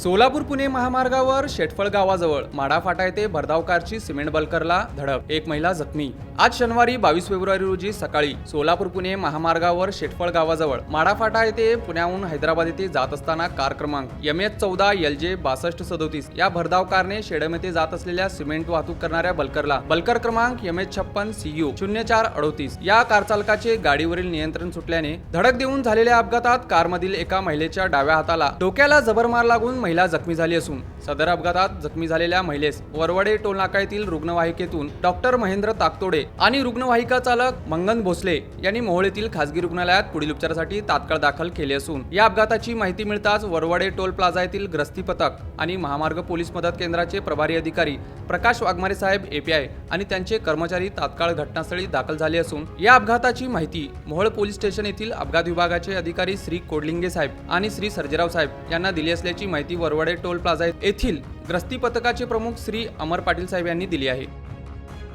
सोलापूर पुणे महामार्गावर शेटफळ गावाजवळ माडा फाटा येथे भरधाव कारची सिमेंट बलकरला धडक. एक महिला जखमी. आज शनिवारी बावीस फेब्रुवारी रोजी सकाळी सोलापूर पुणे महामार्गावर शेटफळ गावाजवळ माडाफाटा येथे पुण्याहून हैदराबाद येथे जात असताना कार क्रमांक एम एच चौदा एल जे बासष्ट सदोतीस या भरधाव कारने शेडम येथे जात असलेल्या सिमेंट वाहतूक करणाऱ्या बलकरला बल्कर क्रमांक एम एच छप्पन सीयू शून्य चार अडोतीस. या कार चालकाचे गाडीवरील नियंत्रण सुटल्याने धडक देऊन झालेल्या अपघातात कारमधील एका महिलेच्या डाव्या हाताला डोक्याला जबर मार लागून महिला जखमी झाली असून सदर अपघातात जखमी झालेल्या महिलेस वरवडे टोलनाका येथील रुग्णवाहिकेतून डॉक्टर महेंद्र ताकतोडे आणि रुग्णवाहिका चालक मंगन भोसले यांनी मोहोळ येथील खासगी रुग्णालयात पुढील उपचारासाठी तात्काळ दाखल केले असून या अपघाताची माहिती मिळताच वरवडे टोल प्लाझा येथील ग्रस्ती पथक आणि महामार्ग पोलीस मदत केंद्राचे प्रभारी अधिकारी प्रकाश वाघमारे साहेब एपीआय आणि त्यांचे कर्मचारी तात्काळ घटनास्थळी दाखल झाले असून या अपघाताची माहिती मोहोळ पोलीस स्टेशन येथील अपघात विभागाचे अधिकारी श्री कोडलिंगे साहेब आणि श्री सर्जेराव साहेब यांना दिली असल्याची माहिती वरवडे टोल प्लाझा येथील ग्रस्ती पथकाचे प्रमुख श्री अमर पाटील साहेब यांनी दिली आहे.